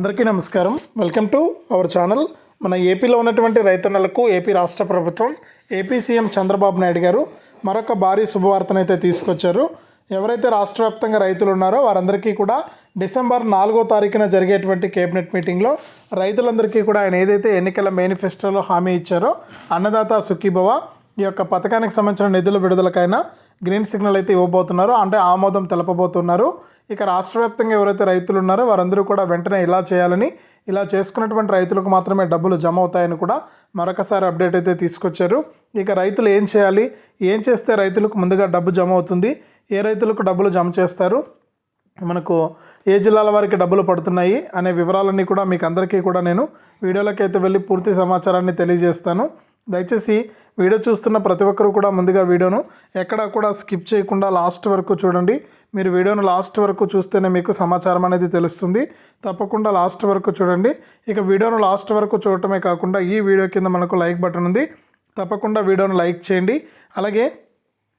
అందరికీ నమస్కారం. Welcome to our channel మన ఏపీలో ఉన్నటువంటి రైతన్నలకు ఏపీ రాష్ట్ర ప్రభుత్వం ఏపీ సీఎం చంద్రబాబు నాయుడు గారు మరొక భారీ శుభవార్తనైతే తీసుకొచ్చారు. ఎవరైతే రాష్ట్ర వ్యాప్తంగా రైతులు ఉన్నారో వారందరికీ కూడా డిసెంబర్ నాలుగో తారీఖున జరిగేటువంటి కేబినెట్ మీటింగ్లో రైతులందరికీ కూడా ఆయన ఏదైతే ఎన్నికల మేనిఫెస్టోలో హామీ ఇచ్చారో అన్నదాత సుఖీభవ ఈ యొక్క పథకానికి సంబంధించిన నిధుల విడుదలకైనా గ్రీన్ సిగ్నల్ అయితే ఇవ్వబోతున్నారు. అంటే ఆమోదం తెలపబోతున్నారు. ఇక రాష్ట్ర వ్యాప్తంగా ఎవరైతే రైతులు ఉన్నారో వారందరూ కూడా వెంటనే ఇలా చేయాలని ఇలా చేసుకున్నటువంటి రైతులకు మాత్రమే డబ్బులు జమ అవుతాయని కూడా మరొకసారి అప్డేట్ అయితే తీసుకొచ్చారు. ఇక రైతులు ఏం చేయాలి? ఏం చేస్తే రైతులకు ముందుగా డబ్బు జమ అవుతుంది? ఏ రైతులకు డబ్బులు జమ చేస్తారు? మనకు ఏ జిల్లాల వారికి డబ్బులు పడుతున్నాయి అనే వివరాలన్నీ కూడా మీకు అందరికీ కూడా నేను వీడియోలోకి అయితే వెళ్ళి పూర్తి సమాచారాన్ని తెలియజేస్తాను. దయచేసి వీడియో చూస్తున్న ప్రతి ఒక్కరు కూడా ముందుగా వీడియోను ఎక్కడా కూడా స్కిప్ చేయకుండా లాస్ట్ వరకు చూడండి. మీరు వీడియోను లాస్ట్ వరకు చూస్తేనే మీకు సమాచారం అనేది తెలుస్తుంది. తప్పకుండా లాస్ట్ వరకు చూడండి. ఇక వీడియోను లాస్ట్ వరకు చూడటమే కాకుండా ఈ వీడియో కింద మనకు లైక్ బటన్ ఉంది. తప్పకుండా వీడియోను లైక్ చేయండి. అలాగే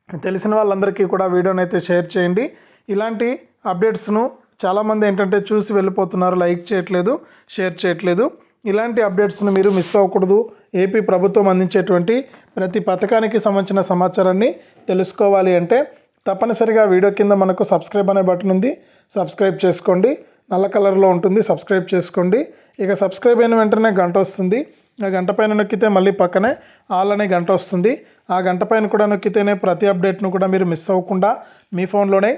తెలిసిన వాళ్ళందరికీ కూడా వీడియోని అయితే షేర్ చేయండి. ఇలాంటి అప్డేట్స్ను చాలామంది ఏంటంటే చూసి వెళ్ళిపోతున్నారు. లైక్ చేయట్లేదు షేర్ చేయట్లేదు. ఇలాంటి అప్డేట్స్ను మీరు మిస్ అవ్వకూడదు. ఏపీ ప్రభుత్వం అందించేటువంటి ప్రతి పథకానికి సంబంధించిన సమాచారాన్ని తెలుసుకోవాలి అంటే తప్పనిసరిగా వీడియో కింద మనకు సబ్స్క్రైబ్ అనే బటన్ ఉంది. సబ్స్క్రైబ్ చేసుకోండి. నల్ల కలర్లో ఉంటుంది. సబ్స్క్రైబ్ చేసుకోండి. ఇక సబ్స్క్రైబ్ అయిన వెంటనే గంట వస్తుంది. ఆ గంట పైన నొక్కితే మళ్ళీ పక్కనే ఆల్ అనే గంట వస్తుంది. ఆ గంట పైన కూడా నొక్కితేనే ప్రతి అప్డేట్ను కూడా మీరు మిస్ అవ్వకుండా మీ ఫోన్లోనే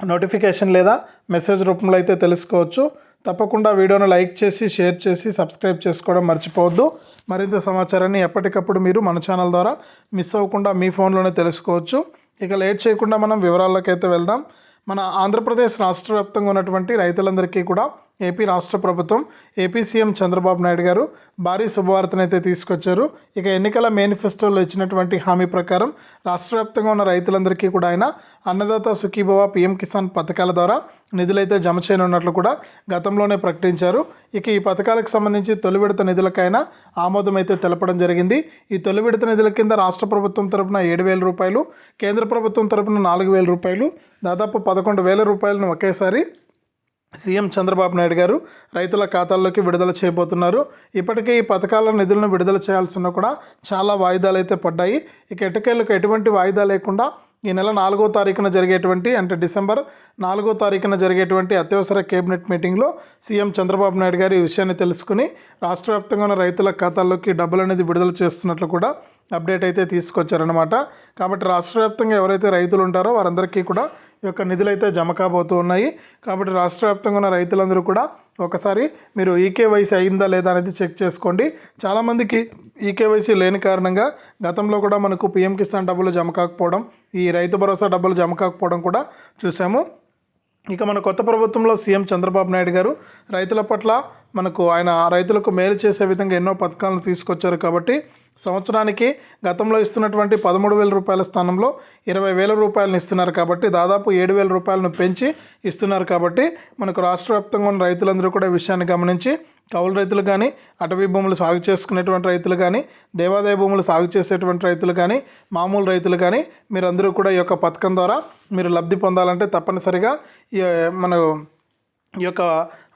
నోటిఫికేషన్ లేదా మెసేజ్ రూపంలో అయితే తెలుసుకోవచ్చు. తప్పకుండా వీడియోను లైక్ చేసి షేర్ చేసి సబ్స్క్రైబ్ చేసుకోవడం మర్చిపోవద్దు. మరింత సమాచారాన్ని ఎప్పటికప్పుడు మీరు మన ఛానల్ ద్వారా మిస్ అవ్వకుండా మీ ఫోన్లోనే తెలుసుకోవచ్చు. ఇక లేట్ చేయకుండా మనం వివరాల్లోకి అయితే వెళ్దాం. మన ఆంధ్రప్రదేశ్ రాష్ట్ర వ్యాప్తంగా ఉన్నటువంటి రైతులందరికీ కూడా ఏపీ రాష్ట్ర ప్రభుత్వం ఏపీ సీఎం చంద్రబాబు నాయుడు గారు భారీ శుభవార్తనైతే తీసుకొచ్చారు. ఇక ఎన్నికల మేనిఫెస్టోలో ఇచ్చినటువంటి హామీ ప్రకారం రాష్ట్ర వ్యాప్తంగా ఉన్న రైతులందరికీ కూడా ఆయన అన్నదాత సుఖీభవ పీఎం కిసాన్ పథకాల ద్వారా నిధులైతే జమ చేయనున్నట్లు కూడా గతంలోనే ప్రకటించారు. ఇక ఈ పథకాలకు సంబంధించి తొలి విడత నిధులకైనా ఆమోదం అయితే తెలపడం జరిగింది. ఈ తొలి విడత నిధుల కింద రాష్ట్ర ప్రభుత్వం తరపున ఏడు వేల రూపాయలు కేంద్ర ప్రభుత్వం తరపున నాలుగు వేల రూపాయలు దాదాపు పదకొండు వేల రూపాయలను ఒకేసారి సీఎం చంద్రబాబు నాయుడు గారు రైతుల ఖాతాల్లోకి విడుదల చేయబోతున్నారు. ఇప్పటికే ఈ పథకాల నిధులను విడుదల చేయాల్సిన కూడా చాలా వాయిదాలు అయితే పడ్డాయి. ఇక ఎటుకేళ్ళకు ఎటువంటి వాయిదా లేకుండా ఈ నెల నాలుగో తారీఖున జరిగేటువంటి అంటే డిసెంబర్ నాలుగో తారీఖున జరిగేటువంటి అత్యవసర కేబినెట్ మీటింగ్లో సీఎం చంద్రబాబు నాయుడు గారు ఈ విషయాన్ని తెలుసుకుని రాష్ట్ర వ్యాప్తంగా ఉన్న రైతుల ఖాతాల్లోకి డబ్బులు అనేది విడుదల చేస్తున్నట్లు కూడా అప్డేట్ అయితే తీసుకొచ్చారనమాట కాబట్టి రాష్ట్ర వ్యాప్తంగా ఎవరైతే రైతులు ఉంటారో వారందరికీ కూడా ఈ యొక్క నిధులు అయితే జమ కాబోతూ ఉన్నాయి. కాబట్టి రాష్ట్ర వ్యాప్తంగా ఉన్న రైతులందరూ కూడా ఒకసారి మీరు ఈకేవైసీ అయిందా లేదా అనేది చెక్ చేసుకోండి. చాలామందికి ఈకేవైసీ లేని కారణంగా గతంలో కూడా మనకు పిఎం కిసాన్ డబ్బులు జమ కాకపోవడం ఈ రైతు భరోసా డబ్బులు జమ కాకపోవడం కూడా చూసాము. ఇక మన కొత్త ప్రభుత్వంలో సీఎం చంద్రబాబు నాయుడు గారు రైతుల పట్ల మనకు ఆయన రైతులకు మేలు చేసే విధంగా ఎన్నో పథకాలను తీసుకొచ్చారు కాబట్టి సంవత్సరానికి గతంలో ఇస్తున్నటువంటి పదమూడు వేల రూపాయల స్థానంలో ఇరవై వేల రూపాయలను ఇస్తున్నారు కాబట్టి దాదాపు ఏడు వేల రూపాయలను పెంచి ఇస్తున్నారు కాబట్టి మనకు రాష్ట్ర వ్యాప్తంగా ఉన్న రైతులందరూ కూడా విషయాన్ని గమనించి కౌలు రైతులు కానీ అటవీ భూములు సాగు చేసుకునేటువంటి రైతులు కానీ దేవాదాయ భూములు సాగు చేసేటువంటి రైతులు కానీ మామూలు రైతులు కానీ మీరందరూ కూడా ఈ యొక్క పథకం ద్వారా మీరు లబ్ధి పొందాలంటే తప్పనిసరిగా మన ఈ యొక్క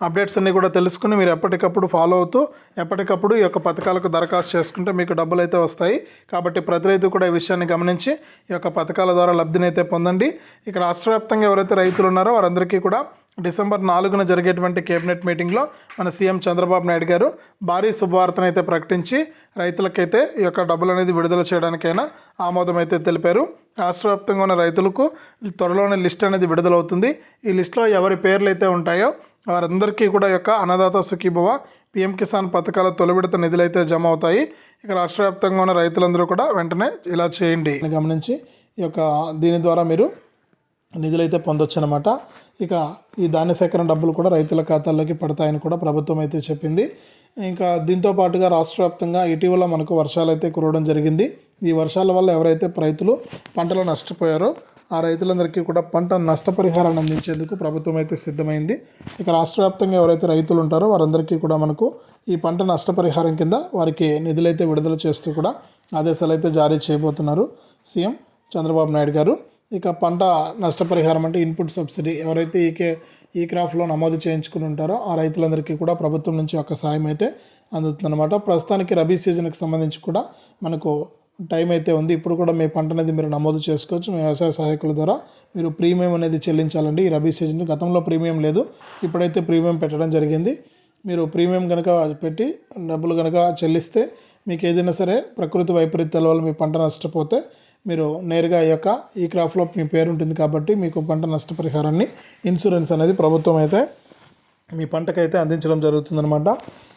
అప్డేట్స్ అన్నీ కూడా తెలుసుకుని మీరు ఎప్పటికప్పుడు ఫాలో అవుతూ ఎప్పటికప్పుడు ఈ యొక్క పథకాలకు దరఖాస్తు చేసుకుంటే మీకు డబ్బులు అయితే వస్తాయి. కాబట్టి ప్రతి రైతు కూడా ఈ విషయాన్ని గమనించి ఈ యొక్క పథకాల ద్వారా లబ్ధిని అయితే పొందండి. ఇక రాష్ట్ర వ్యాప్తంగా ఎవరైతే రైతులు ఉన్నారో వారందరికీ కూడా డిసెంబర్ నాలుగున జరిగేటువంటి కేబినెట్ మీటింగ్లో మన సీఎం చంద్రబాబు నాయుడు గారు భారీ శుభవార్తను అయితే ప్రకటించి రైతులకైతే ఈ యొక్క డబ్బులు అనేది విడుదల చేయడానికైనా ఆమోదం అయితే తెలిపారు. రాష్ట్ర వ్యాప్తంగా ఉన్న రైతులకు త్వరలోనే లిస్ట్ అనేది విడుదలవుతుంది. ఈ లిస్టులో ఎవరి పేర్లు అయితే ఉంటాయో వారందరికీ కూడా యొక్క అన్నదాత సుఖీభవ పిఎం కిసాన్ పథకాల తొలి విడత నిధులైతే జమ అవుతాయి. ఇక రాష్ట్ర వ్యాప్తంగా ఉన్న రైతులందరూ కూడా వెంటనే ఇలా చేయండి. గమనించి ఈ యొక్క దీని ద్వారా మీరు నిధులైతే పొందొచ్చు అనమాట ఇక ఈ ధాన్య సేకరణ డబ్బులు కూడా రైతుల ఖాతాల్లోకి పడతాయని కూడా ప్రభుత్వం అయితే చెప్పింది. ఇంకా దీంతో పాటుగా రాష్ట్ర వ్యాప్తంగా ఇటీవల మనకు వర్షాలు అయితే కురవడం జరిగింది. ఈ వర్షాల వల్ల ఎవరైతే రైతులు పంటలు నష్టపోయారో ఆ రైతులందరికీ కూడా పంట నష్టపరిహారాన్ని అందించేందుకు ప్రభుత్వం అయితే సిద్ధమైంది. ఇక రాష్ట్ర వ్యాప్తంగా ఎవరైతే రైతులు ఉంటారో వారందరికీ కూడా మనకు ఈ పంట నష్టపరిహారం కింద వారికి నిధులైతే విడుదల చేస్తూ కూడా ఆదేశాలు అయితే జారీ చేయబోతున్నారు. సీఎం చంద్రబాబు నాయుడు గారు. ఇక పంట నష్టపరిహారం అంటే ఇన్పుట్ సబ్సిడీ. ఎవరైతే ఈకే ఈ క్రాఫ్ట్లో నమోదు చేయించుకుని ఉంటారో ఆ రైతులందరికీ కూడా ప్రభుత్వం నుంచి ఒక సాయం అయితే అందుతుందన్నమాట. ప్రస్తుతానికి రబీ సీజన్కి సంబంధించి కూడా మనకు టైం అయితే ఉంది. ఇప్పుడు కూడా మీ పంట అనేది మీరు నమోదు చేసుకోవచ్చు. మీ వ్యవసాయ సహాయకుల ద్వారా మీరు ప్రీమియం అనేది చెల్లించాలండి. ఈ రబీ సీజన్ గతంలో ప్రీమియం లేదు. ఇప్పుడైతే ప్రీమియం పెట్టడం జరిగింది. మీరు ప్రీమియం కనుక పెట్టి డబ్బులు కనుక చెల్లిస్తే మీకు ఏదైనా సరే ప్రకృతి వైపరీత్యాల వల్ల మీ పంట నష్టపోతే మీరు నేరుగా ఈ యొక్క ఈ క్రాప్లో మీ పేరు ఉంటుంది కాబట్టి మీకు పంట నష్టపరిహారాన్ని ఇన్సూరెన్స్ అనేది ప్రభుత్వం అయితే మీ పంటకైతే అందించడం జరుగుతుందన్నమాట.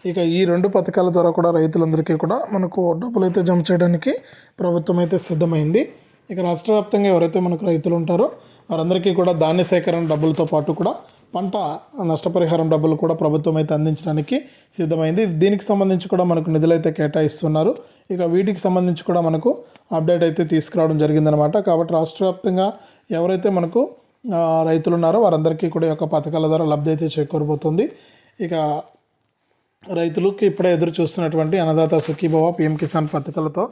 ఇక ఈ రెండు పథకాల ద్వారా కూడా రైతులందరికీ కూడా మనకు డబ్బులు అయితే జమ చేయడానికి ప్రభుత్వం అయితే సిద్ధమైంది. ఇక రాష్ట్ర వ్యాప్తంగా ఎవరైతే మనకు రైతులు ఉంటారో వారందరికీ కూడా ధాన్య సేకరణ డబ్బులతో పాటు కూడా పంట నష్టపరిహారం డబ్బులు కూడా ప్రభుత్వం అయితే అందించడానికి సిద్ధమైంది. దీనికి సంబంధించి కూడా మనకు నిధులైతే కేటాయిస్తున్నారు. ఇక వీటికి సంబంధించి కూడా మనకు అప్డేట్ అయితే తీసుకురావడం జరిగిందనమాట కాబట్టి రాష్ట్ర వ్యాప్తంగా ఎవరైతే మనకు రైతులు ఉన్నారో వారందరికీ కూడా యొక్క పథకాల ద్వారా లబ్ధి అయితే చేకూరబోతుంది. ఇక రైతులకు ఇప్పుడే ఎదురు చూస్తున్నటువంటి అన్నదాత సుఖీభవ పిఎం కిసాన్ పథకాలతో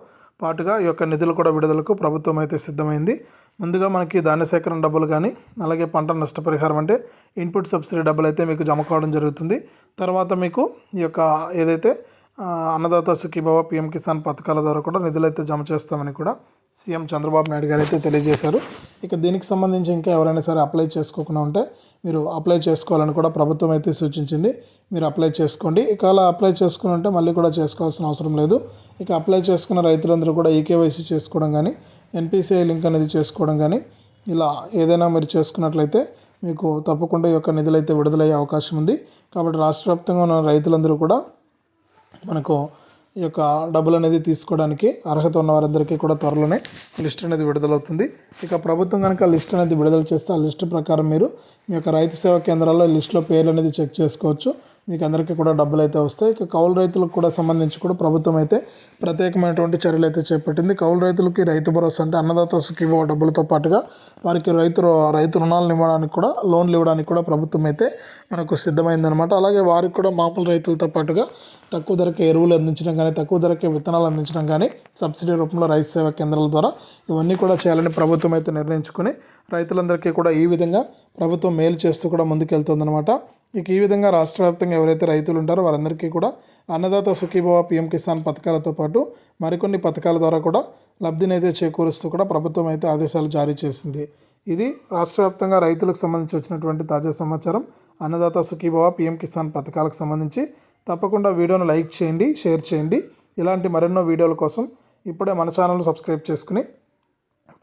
పాటుగా ఈ యొక్క నిధులు కూడా విడుదలకు ప్రభుత్వం అయితే సిద్ధమైంది. ముందుగా మనకి ధాన్య సేకరణ డబ్బులు కానీ అలాగే పంట నష్టపరిహారం అంటే ఇన్పుట్ సబ్సిడీ డబ్బులు అయితే మీకు జమ కావడం జరుగుతుంది. తర్వాత మీకు ఈ యొక్క ఏదైతే అన్నదాత సుఖీభావ పిఎం కిసాన్ పథకాల ద్వారా కూడా నిధులు అయితే జమ చేస్తామని కూడా సీఎం చంద్రబాబు నాయుడు గారు అయితే తెలియజేశారు. ఇక దీనికి సంబంధించి ఇంకా ఎవరైనా సరే అప్లై చేసుకోకుండా ఉంటే మీరు అప్లై చేసుకోవాలని కూడా ప్రభుత్వం అయితే సూచించింది. మీరు అప్లై చేసుకోండి. ఇక అలా అప్లై చేసుకుని ఉంటే మళ్ళీ కూడా చేసుకోవాల్సిన అవసరం లేదు. ఇక అప్లై చేసుకున్న రైతులందరూ కూడా ఈకేవైసీ చేసుకోవడం కానీ ఎన్పిసిఐ లింక్ అనేది చేసుకోవడం కానీ ఇలా ఏదైనా మీరు చేసుకున్నట్లయితే మీకు తప్పకుండా ఈ యొక్క నిధులు అయితే విడుదలయ్యే అవకాశం ఉంది. కాబట్టి రాష్ట్ర వ్యాప్తంగా ఉన్న రైతులందరూ కూడా మనకు ఈ యొక్క డబ్బులు అనేది తీసుకోవడానికి అర్హత ఉన్న వారందరికీ కూడా త్వరలోనే లిస్ట్ అనేది విడుదలవుతుంది. ఇక ప్రభుత్వం కనుక లిస్ట్ అనేది విడుదల చేస్తే ఆ లిస్ట్ ప్రకారం మీరు మీ యొక్క రైతు సేవా కేంద్రాల్లో లిస్టులో పేర్లు అనేది చెక్ చేసుకోవచ్చు. మీకు అందరికీ కూడా డబ్బులు అయితే వస్తాయి. ఇక కౌలు రైతులకు కూడా సంబంధించి కూడా ప్రభుత్వం అయితే ప్రత్యేకమైనటువంటి చర్యలు అయితే చేపట్టింది. కౌలు రైతులకి రైతు భరోసా అంటే అన్నదాత సుఖీభవ డబ్బులతో పాటుగా వారికి రైతు రైతు రుణాలను ఇవ్వడానికి కూడా లోన్లు ఇవ్వడానికి కూడా ప్రభుత్వం అయితే మనకు సిద్ధమైందనమాట అలాగే వారికి కూడా మామూలు రైతులతో పాటుగా తక్కువ ధరకే ఎరువులు అందించడం కానీ తక్కువ ధరకే విత్తనాలు అందించడం కానీ సబ్సిడీ రూపంలో రైతు సేవా కేంద్రాల ద్వారా ఇవన్నీ కూడా చేయాలని ప్రభుత్వం అయితే నిర్ణయించుకుని రైతులందరికీ కూడా ఈ విధంగా ప్రభుత్వం మేలు చేస్తూ కూడా ముందుకెళ్తుందనమాట ఇక ఈ విధంగా రాష్ట్ర వ్యాప్తంగా ఎవరైతే రైతులు ఉంటారో వారందరికీ కూడా అన్నదాత సుఖీభవ పిఎం కిసాన్ పథకాలతో పాటు మరికొన్ని పథకాల ద్వారా కూడా లబ్ధిని అయితే చేకూరుస్తూ కూడా ప్రభుత్వం అయితే ఆదేశాలు జారీ చేసింది. ఇది రాష్ట్ర వ్యాప్తంగా రైతులకు సంబంధించి వచ్చినటువంటి తాజా సమాచారం. అన్నదాత సుఖీభవ పిఎం కిసాన్ పథకాలకు సంబంధించి తప్పకుండా వీడియోను లైక్ చేయండి షేర్ చేయండి. ఇలాంటి మరెన్నో వీడియోల కోసం ఇప్పుడే మన ఛానల్ సబ్స్క్రైబ్ చేసుకుని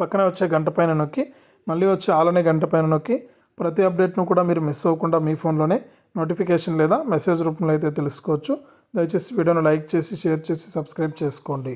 పక్కనే వచ్చే గంట పైన నొక్కి మళ్ళీ వచ్చే ఆలనే గంట పైన నొక్కి ప్రతి అప్డేట్ను కూడా మీరు మిస్ అవ్వకుండా మీ ఫోన్లోనే నోటిఫికేషన్ లేదా మెసేజ్ రూపంలో అయితే తెలుసుకోవచ్చు. దయచేసి వీడియోను లైక్ చేసి షేర్ చేసి సబ్స్క్రైబ్ చేసుకోండి.